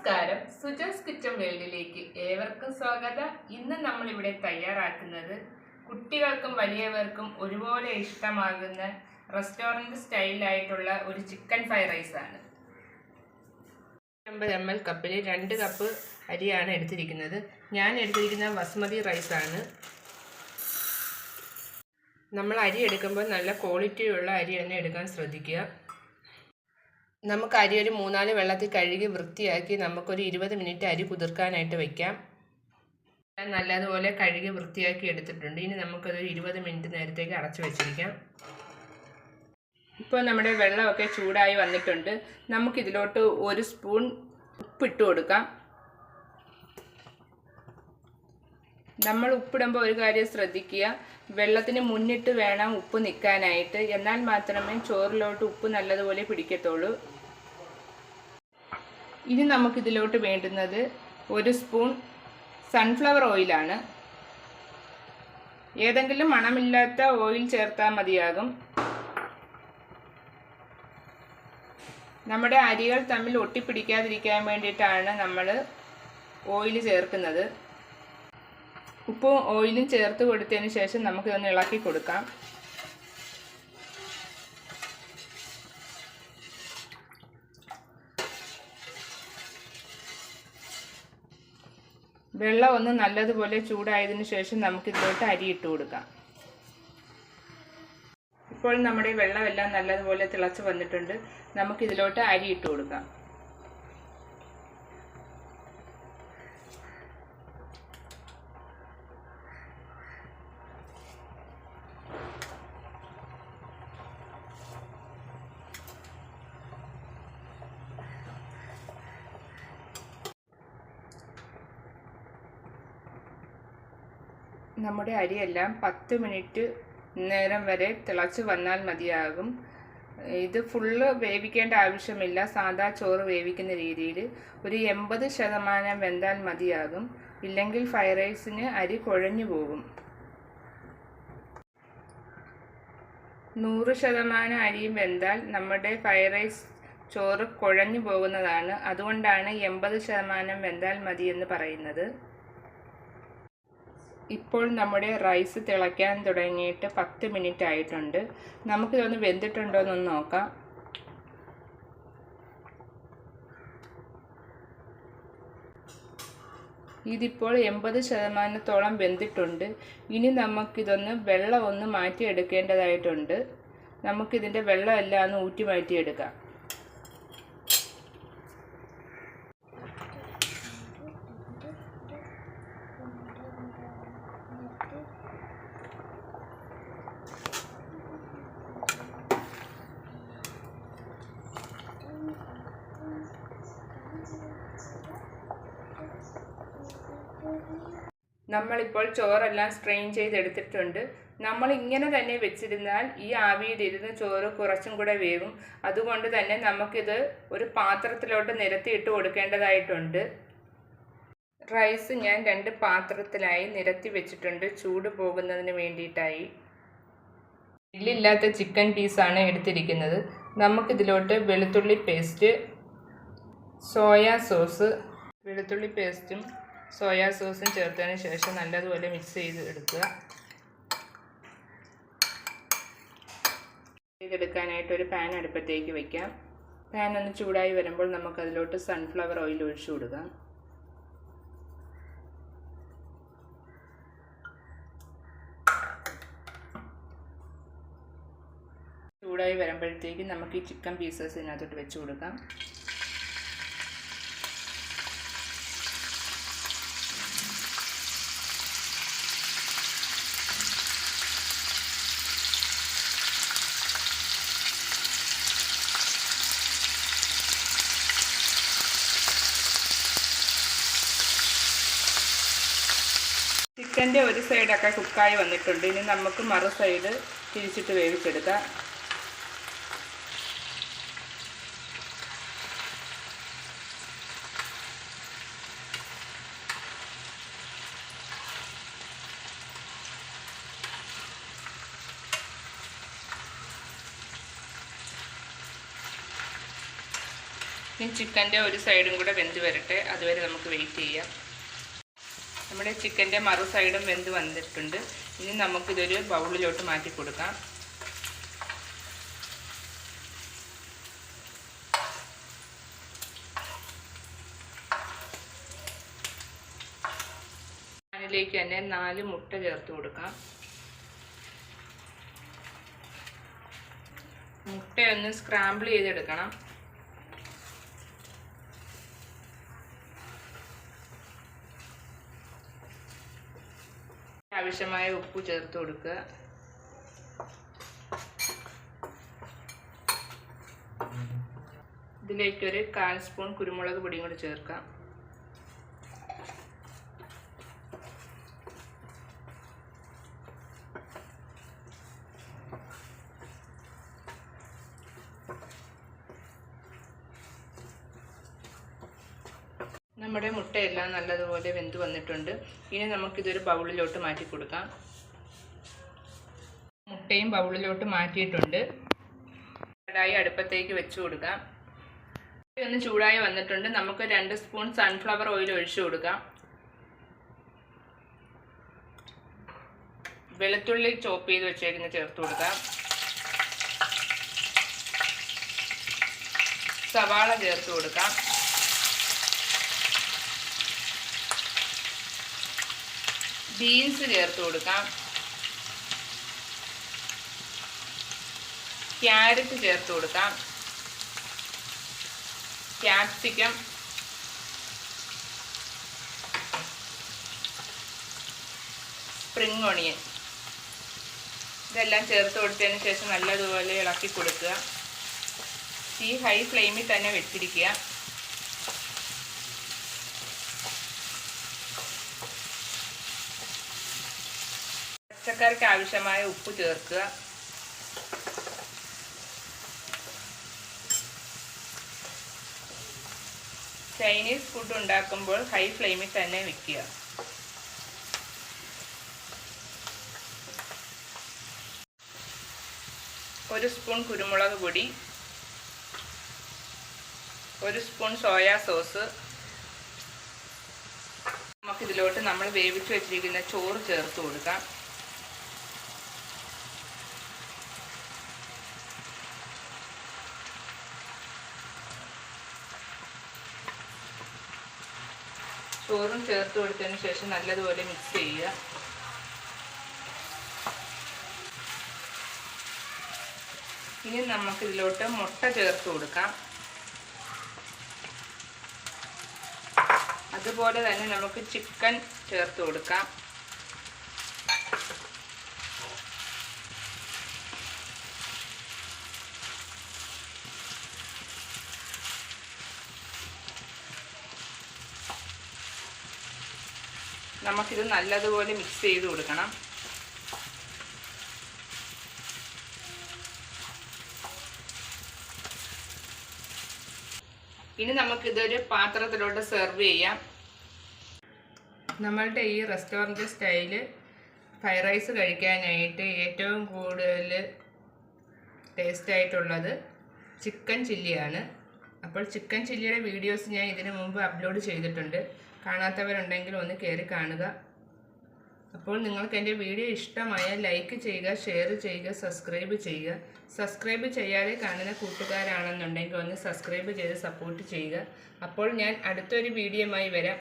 നമസ്കാരം. സുജോസ് കിച്ചൺ വേൾഡിലേക്ക് ഏവർക്കും സ്വാഗതം. ഇന്ന് നമ്മൾ ഇവിടെ തയ്യാറാക്കുന്നത് കുട്ടികൾക്കും വലിയവർക്കും ഒരുപോലെ ഇഷ്ടമാകുന്ന റെസ്റ്റോറന്റ് സ്റ്റൈലായിട്ടുള്ള ഒരു ചിക്കൻ ഫ്രൈഡ് റൈസ് ആണ്. അമ്പത് എം എൽ കപ്പിൽ രണ്ട് കപ്പ് അരിയാണ് എടുത്തിരിക്കുന്നത്. ഞാൻ എടുത്തിരിക്കുന്ന ബസ്മതി റൈസാണ് നമ്മൾ അരി എടുക്കുമ്പോൾ നല്ല ക്വാളിറ്റിയുള്ള അരി തന്നെ എടുക്കാൻ ശ്രദ്ധിക്കുക. നമുക്ക് അരി ഒരു മൂന്നാൽ വെള്ളത്തിൽ കഴുകി വൃത്തിയാക്കി നമുക്കൊരു ഇരുപത് മിനിറ്റ് അരി കുതിർക്കാനായിട്ട് ഞാൻ നല്ലതുപോലെ കഴുകി വൃത്തിയാക്കി എടുത്തിട്ടുണ്ട്. ഇനി നമുക്കതൊരു ഇരുപത് മിനിറ്റ് നേരത്തേക്ക് അടച്ചു വെച്ചിരിക്കാം. ഇപ്പോൾ നമ്മുടെ വെള്ളമൊക്കെ ചൂടായി വന്നിട്ടുണ്ട്. നമുക്കിതിലോട്ട് ഒരു സ്പൂൺ ഉപ്പിട്ട് കൊടുക്കാം. നമ്മൾ ഉപ്പിടുമ്പോൾ ഒരു കാര്യം ശ്രദ്ധിക്കുക. വെള്ളത്തിന് മുന്നിട്ട് വേണം ഉപ്പ് നിൽക്കാനായിട്ട്. എന്നാൽ മാത്രമേ ചോറിലോട്ട് ഉപ്പ് നല്ലതുപോലെ പിടിക്കത്തുള്ളൂ. ഇനി നമുക്കിതിലോട്ട് വേണ്ടുന്നത് ഒരു സ്പൂൺ സൺഫ്ലവർ ഓയിലാണ് ഏതെങ്കിലും മണമില്ലാത്ത ഓയിൽ ചേർത്താൽ മതിയാകും. നമ്മുടെ അരികൾ തമ്മിൽ ഒട്ടിപ്പിടിക്കാതിരിക്കാൻ വേണ്ടിയിട്ടാണ് നമ്മൾ ഓയിൽ ചേർക്കുന്നത്. ഉപ്പും ഓയിലും ചേർത്ത് കൊടുത്തതിന് ശേഷം നമുക്കിതൊന്ന് ഇളക്കി കൊടുക്കാം. വെള്ളം ഒന്ന് നല്ലതുപോലെ ചൂടായതിനു ശേഷം നമുക്കിതിലോട്ട് അരി ഇട്ട് കൊടുക്കാം. ഇപ്പോൾ നമ്മുടെ വെള്ളമെല്ലാം നല്ലതുപോലെ തിളച്ച് വന്നിട്ടുണ്ട്. നമുക്കിതിലോട്ട് അരി ഇട്ട് കൊടുക്കാം. നമ്മുടെ അരിയെല്ലാം പത്ത് മിനിറ്റ് നേരം വരെ തിളച്ച് വന്നാൽ മതിയാകും. ഇത് ഫുള്ള് വേവിക്കേണ്ട ആവശ്യമില്ല. സാദാ ചോറ് വേവിക്കുന്ന രീതിയിൽ ഒരു എൺപത് ശതമാനം വെന്താൽ മതിയാകും. ഇല്ലെങ്കിൽ ഫ്രൈഡ് റൈസിന് അരി കുഴഞ്ഞു പോകും. നൂറ് ശതമാനം അരിയും വെന്താൽ നമ്മുടെ ഫ്രൈഡ് റൈസ് ചോറ് കുഴഞ്ഞു പോകുന്നതാണ്. അതുകൊണ്ടാണ് എൺപത് ശതമാനം വെന്താൽ മതിയെന്ന് പറയുന്നത്. ഇപ്പോൾ നമ്മുടെ റൈസ് തിളയ്ക്കാൻ തുടങ്ങിയിട്ട് പത്ത് മിനിറ്റ് ആയിട്ടുണ്ട്. നമുക്കിതൊന്ന് വെന്തിട്ടുണ്ടോ എന്നൊന്ന് നോക്കാം. ഇതിപ്പോൾ എൺപത് ശതമാനത്തോളം വെന്തിട്ടുണ്ട്. ഇനി നമുക്കിതൊന്ന് വെള്ളം ഒന്ന് മാറ്റിയെടുക്കേണ്ടതായിട്ടുണ്ട്. നമുക്കിതിന്റെ വെള്ളമെല്ലാം ഒന്ന് ഊറ്റി മാറ്റിയെടുക്കാം. നമ്മളിപ്പോൾ ചോറെല്ലാം സ്ട്രെയിൻ ചെയ്തെടുത്തിട്ടുണ്ട്. നമ്മൾ ഇങ്ങനെ തന്നെ വെച്ചിരുന്നാൽ ഈ ആവിയിലിരുന്ന് ചോറ് കുറച്ചും കൂടെ വേവും. അതുകൊണ്ട് തന്നെ നമുക്കിത് ഒരു പാത്രത്തിലോട്ട് നിരത്തിയിട്ട് കൊടുക്കേണ്ടതായിട്ടുണ്ട്. റൈസ് ഞാൻ രണ്ട് പാത്രത്തിലായി നിരത്തി വെച്ചിട്ടുണ്ട്. ചൂട് പോകുന്നതിന് വേണ്ടിയിട്ടായി. എല്ലില്ലാത്ത ചിക്കൻ പീസാണ് എടുത്തിരിക്കുന്നത്. നമുക്കിതിലോട്ട് വെളുത്തുള്ളി പേസ്റ്റ് സോയാ സോസ് വെളുത്തുള്ളി പേസ്റ്റും സോയാ സോസും ചേർത്തതിന് ശേഷം നല്ലതുപോലെ മിക്സ് ചെയ്ത് എടുക്കുക. ചെയ്തെടുക്കാനായിട്ട് ഒരു പാൻ അടുപ്പത്തേക്ക് വയ്ക്കാം പാൻ ഒന്ന് ചൂടായി വരുമ്പോൾ നമുക്ക് നമുക്കതിലോട്ട് സൺഫ്ലവർ ഓയിൽ ഒഴിച്ചു കൊടുക്കാം. ചൂടായി വരുമ്പോഴത്തേക്ക് നമുക്ക് ഈ ചിക്കൻ പീസസ് ഇതിനകത്തോട്ട് വെച്ച് കൊടുക്കാം. ചിക്കന്റെ ഒരു സൈഡൊക്കെ കുക്കായി വന്നിട്ടുണ്ട്. ഇനി നമുക്ക് മറു സൈഡ് തിരിച്ചിട്ട് വേവിച്ചെടുക്കാം. ഇനി ചിക്കന്റെ ഒരു സൈഡും കൂടെ വെന്ത് വരട്ടെ. അതുവരെ നമുക്ക് വെയിറ്റ് ചെയ്യാം. നമ്മുടെ ചിക്കന്റെ മറു സൈഡും വെന്ത് വന്നിട്ടുണ്ട്. ഇനി നമുക്കിതൊരു ബൗളിലോട്ട് മാറ്റി കൊടുക്കാം. അതിലേക്ക് തന്നെ നാല് മുട്ട ചേർത്ത് കൊടുക്കാം. മുട്ടയൊന്ന് സ്ക്രാമ്പിൾ ചെയ്തെടുക്കണം. ആവശ്യമായ ഉപ്പ് ചേർത്ത് കൊടുക്കുക. ഇതിലേക്കൊരു കാൽ സ്പൂൺ കുരുമുളക് പൊടിയും കൂടി ചേർക്കാം. നമ്മുടെ മുട്ടയെല്ലാം നല്ലതുപോലെ വെന്ത് വന്നിട്ടുണ്ട്. ഇനി നമുക്കിതൊരു ബൗളിലോട്ട് മാറ്റി കൊടുക്കാം. മുട്ടയും ബൗളിലോട്ട് മാറ്റിയിട്ടുണ്ട്. കടായി അടുപ്പത്തേക്ക് വെച്ച് കൊടുക്കാം. ഒന്ന് ചൂടായി വന്നിട്ടുണ്ട്. നമുക്ക് രണ്ട് സ്പൂൺ സൺഫ്ലവർ ഓയിൽ ഒഴിച്ചു കൊടുക്കാം. വെളുത്തുള്ളി ചോപ്പ് ചെയ്ത് വെച്ചേക്കുന്ന ചേർത്ത് കൊടുക്കാം. സവാള ചേർത്ത് കൊടുക്കാം. ബീൻസ് ചേർത്ത് കൊടുക്കാം. ക്യാരറ്റ് ചേർത്ത് കൊടുക്കാം. ക്യാപ്സിക്കം സ്പ്രിങ് ഓണിയൻ ഇതെല്ലാം ചേർത്ത് കൊടുത്തതിന് ശേഷം നല്ലതുപോലെ ഇളക്കി കൊടുക്കുക. തീ ഹൈ ഫ്ലെയിമിൽ തന്നെ വെച്ചിരിക്കുക. പച്ചക്കറിക്ക് ആവശ്യമായ ഉപ്പ് ചേർക്കുക. ചൈനീസ് ഫുഡ് ഉണ്ടാക്കുമ്പോൾ ഹൈ ഫ്ലെയിമിൽ തന്നെ വെക്കുക. ഒരു സ്പൂൺ കുരുമുളക് പൊടി ഒരു സ്പൂൺ സോയാ സോസ്. നമുക്കിതിലോട്ട് നമ്മൾ വേവിച്ച് വെച്ചിരിക്കുന്ന ചോറ് ചേർത്ത് കൊടുക്കാം. ചോറും ചേർത്ത് കൊടുത്തതിന് ശേഷം നല്ലതുപോലെ മിക്സ് ചെയ്യുക. ഇനി നമുക്ക് ഇതിലോട്ട് മുട്ട ചേർത്ത് കൊടുക്കാം. അതുപോലെ തന്നെ നമുക്ക് ചിക്കൻ ചേർത്ത് കൊടുക്കാം. നമുക്കിത് നല്ലതുപോലെ മിക്സ് ചെയ്ത് കൊടുക്കണം. ഇനി നമുക്കിതൊരു പാത്രത്തിലോട്ട് സെർവ് ചെയ്യാം. നമ്മളുടെ ഈ റെസ്റ്റോറന്റ് സ്റ്റൈൽ ഫ്രൈഡ് റൈസ് കഴിക്കാനായിട്ട് ഏറ്റവും കൂടുതൽ ടേസ്റ്റായിട്ടുള്ളത് ചിക്കൻ ചില്ലിയാണ് അപ്പോൾ ചിക്കൻ ചില്ലിയുടെ വീഡിയോസ് ഞാൻ ഇതിനു മുമ്പ് അപ്ലോഡ് ചെയ്തിട്ടുണ്ട്. കാണാത്തവരുണ്ടെങ്കിൽ ഒന്ന് കയറി കാണുക. അപ്പോൾ നിങ്ങൾക്ക് എന്റെ വീഡിയോ ഇഷ്ടമായാൽ ലൈക്ക് ചെയ്യുക ഷെയർ ചെയ്യുക സബ്സ്ക്രൈബ് ചെയ്യുക. സബ്സ്ക്രൈബ് ചെയ്യാതെ കാണുന്ന കൂട്ടുകാരാണെന്നുണ്ടെങ്കിൽ ഒന്ന് സബ്സ്ക്രൈബ് ചെയ്ത് സപ്പോർട്ട് ചെയ്യുക. അപ്പോൾ ഞാൻ അടുത്തൊരു വീഡിയോയുമായി വരാം.